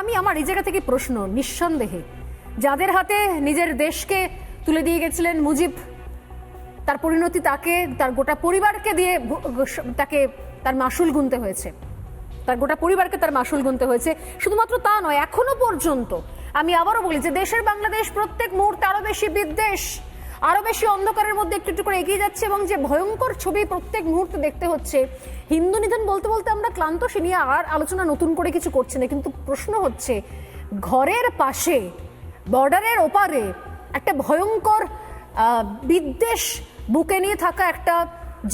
আমি আমার এই জায়গা থেকে প্রশ্ন, নিঃসন্দেহে। যাদের হাতে নিজের দেশকে তুলে দিয়ে গেছিলেন মুজিব, তার পরিণতি তাকে, তার গোটা পরিবারকে দিয়ে তাকে তার মাসুল গুনতে হয়েছে। তার গোটা পরিবারকে তার মাসুল গুনতে হয়েছে। শুধুমাত্র তা নয়, এখনও পর্যন্ত আমি আবারও বলি যে, দেশের বাংলাদেশ প্রত্যেক মুহূর্তে আরও বেশি বিদ্বেষ আরও বেশি অন্ধকারের মধ্যে একটু একটু করে এগিয়ে যাচ্ছে এবং যে ভয়ঙ্কর ছবি প্রত্যেক মুহূর্তে দেখতে হচ্ছে, হিন্দু নিধন বলতে বলতে আমরা ক্লান্ত সে নিয়ে আর আলোচনা নতুন করে কিছু করছে না। কিন্তু প্রশ্ন হচ্ছে, ঘরের পাশে, বর্ডারের ওপারে একটা ভয়ঙ্কর বিদ্বেষ বুকে নিয়ে থাকা একটা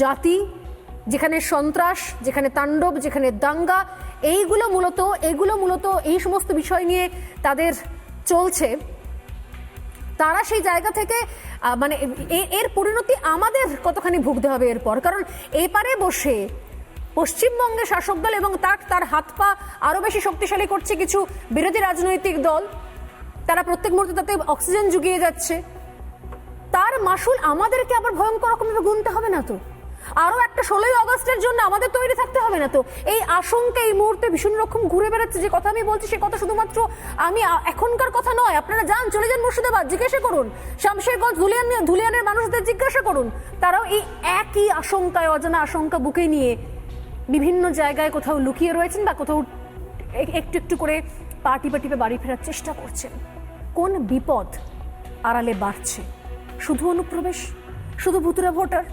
জাতি, যেখানে সন্ত্রাস, যেখানে তাণ্ডব, যেখানে দাঙ্গা, এইগুলো মূলত, এগুলো মূলত এই সমস্ত বিষয় নিয়ে তাদের চলছে। তারা সেই জায়গা থেকে মানে এর পরিণতি আমাদের কতখানি ভুগতে হবে এরপর? কারণ এপারে বসে পশ্চিমবঙ্গের শাসক দল এবং তার তার হাত পা আরও বেশি শক্তিশালী করছে কিছু বিরোধী রাজনৈতিক দল। তারা প্রত্যেক মুহূর্তে তাতে অক্সিজেন জুগিয়ে যাচ্ছে। তার মাসুল আমাদেরকে আবার ভয়ঙ্কর রকমভাবে গুনতে হবে না তো? আরও একটা ষোলোই আগস্টের জন্য আমাদের তৈরি থাকতে হবে না তো? এই আশঙ্কা, এই মুহূর্তে ভীষণ রকম ঘুরে বেড়াচ্ছে, যে কথা আমি বলছি সে কথা শুধুমাত্র আমি এখনকার কথা নয়, আপনারা যান, চলে যান মুর্শিদাবাদ, জিজ্ঞাসা করুন। শামশেরগঞ্জ, ধুলিয়ান, ধুলিয়ানের মানুষদের জিজ্ঞাসা করুন। তারাও এই একই আশঙ্কায়, অজানা আশঙ্কা বুকে নিয়ে বিভিন্ন জায়গায় কোথাও লুকিয়ে রয়েছেন বা কোথাও একটু একটু করে পা টিপে টিপে বাড়ি ফেরার চেষ্টা করছেন। কোন বিপদ আড়ালে বাড়ছে? শুধু অনুপ্রবেশ? শুধু ভুতুরা ভোটার?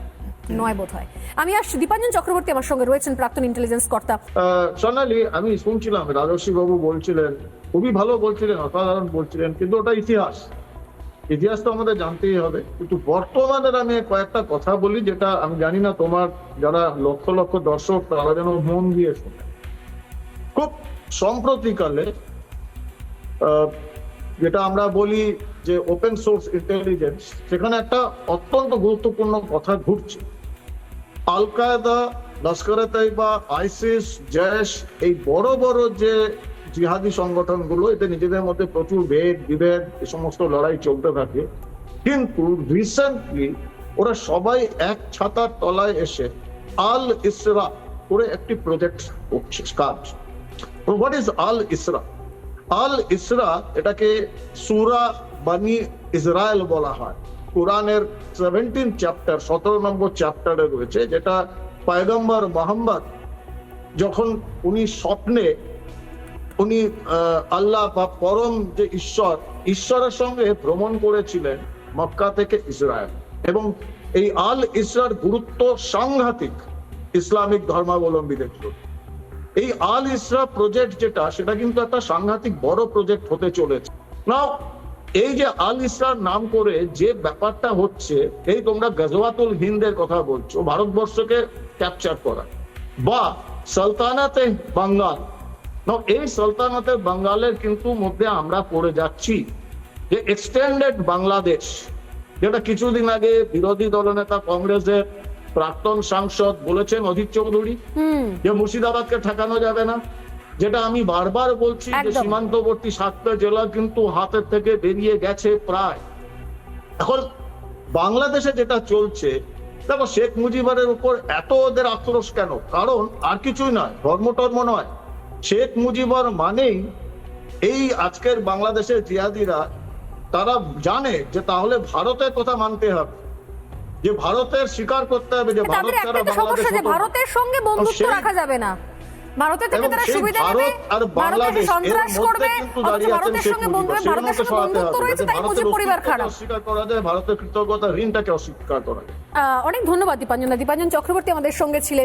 নয় বোধ হয়। আমি আসছি দীপাঞ্জন চক্রবর্তী আমার সঙ্গে রয়েছেন প্রাক্তন ইন্টেলিজেন্স কর্তা। সোনালি, আমি শুনছিলাম রাজস্বী বাবু বলছিলেন, খুবই ভালো বলছিলেন, অসাধারণ বলছিলেন, কিন্তু ওটা ইতিহাস। ইতিহাস তো আমাদের জানতেই হবে। কিন্তু বর্তমানের আমি কয়েকটা কথা বলি যেটা আমি জানি না তোমার যারা লক্ষ লক্ষ দর্শক, তারা যেন মন দিয়ে শোনে। খুব সম্প্রতিকালে যেটা আমরা বলি যে ওপেন সোর্স ইন্টেলিজেন্স সেখানে একটা অত্যন্ত গুরুত্বপূর্ণ কথা ঘুরছে। আল কায়দা লস্করে তৈবা আইসিস জেশ এই বড় বড় যে জিহাদি সংগঠনগুলো, এতে নিজেদের মধ্যে প্রচুর ভেদ, বিভেদ, এ সমস্ত লড়াই চলতে থাকে। কিন্তু রিসেন্টলি ওরা সবাই এক ছাতার তলায় এসে আল ইসরা করে একটি প্রজেক্ট করছে, কাজ। হোয়াট ইজ আল ইসরা আল ইসরা এটাকে সুরা বানি ইসরায়েল বলা হয়। কোরআনের সেভেন্টিন চ্যাপ্টার সতেরো নম্বর চ্যাপ্টারে রয়েছে, যেটা পয়গম্বর মোহাম্মদ যখন উনি স্বপ্নে, উনি আল্লাহ বা পরম যে ঈশ্বর, ঈশ্বরের সঙ্গে ভ্রমণ করেছিলেন মক্কা থেকে ইসরায়েল। এবং এই আল ইসরার গুরুত্ব সাংঘাতিক ইসলামিক ধর্মাবলম্বীদের জন্য। এই আল ইসরা প্রজেক্ট যেটা, সেটা কিন্তু একটা সাংঘাতিক বড় প্রজেক্ট হতে চলেছে। নাও এই যে আল ইসরার নাম করে যে ব্যাপারটা হচ্ছে এই তোমরা গজওয়াতুল হিন্দের কথা বলছো ভারতবর্ষকে ক্যাপচার করা। বা সালতানাতে বাঙ্গাল। এই সালতানাতে বাঙ্গালের কিন্তু মধ্যে আমরা পড়ে যাচ্ছি যে এক্সটেন্ডেড বাংলাদেশ যেটা কিছুদিন আগে বিরোধী দলনেতা কংগ্রেসের প্রাক্তন সাংসদ বলেছেন অজিত চৌধুরী হুম। যে মুর্শিদাবাদকে ঠেকানো যাবে না। যেটা আমি বারবার বলছি যে সীমান্তবর্তী সাতটা জেলা কিন্তু হাতের থেকে বেরিয়ে গেছে প্রায়। এখন বাংলাদেশে যেটা চলছে দেখো শেখ মুজিবের উপর এত ওদের আক্রোশ কেন? কারণ আর কিছুই নয় ধর্ম টর্ম নয়। শেখ মুজিবর মানেই এই আজকের বাংলাদেশের জিহাদিরা তারা জানে যে তাহলে ভারতের কথা মানতে হবে। যে ভারতের স্বীকার করতে হবে যে ভারত। ভারতের সঙ্গে বন্ধুত্ব রাখা যাবে না। ভারতের থেকে তারা সুবিধা নেবে আর বাংলাদেশ সন্ত্রাস করবে ভারতের সঙ্গে ভারতের সঙ্গে বন্ধুত্ব রয়েছে তাই মুজিব পরিবার খারাপ। অস্বীকার করা যায় ভারতের কৃতজ্ঞতা ঋণটাকে অস্বীকার করা অনেক ধন্যবাদ দীপাঞ্জন। দীপাঞ্জন চক্রবর্তী আমাদের সঙ্গে ছিলেন।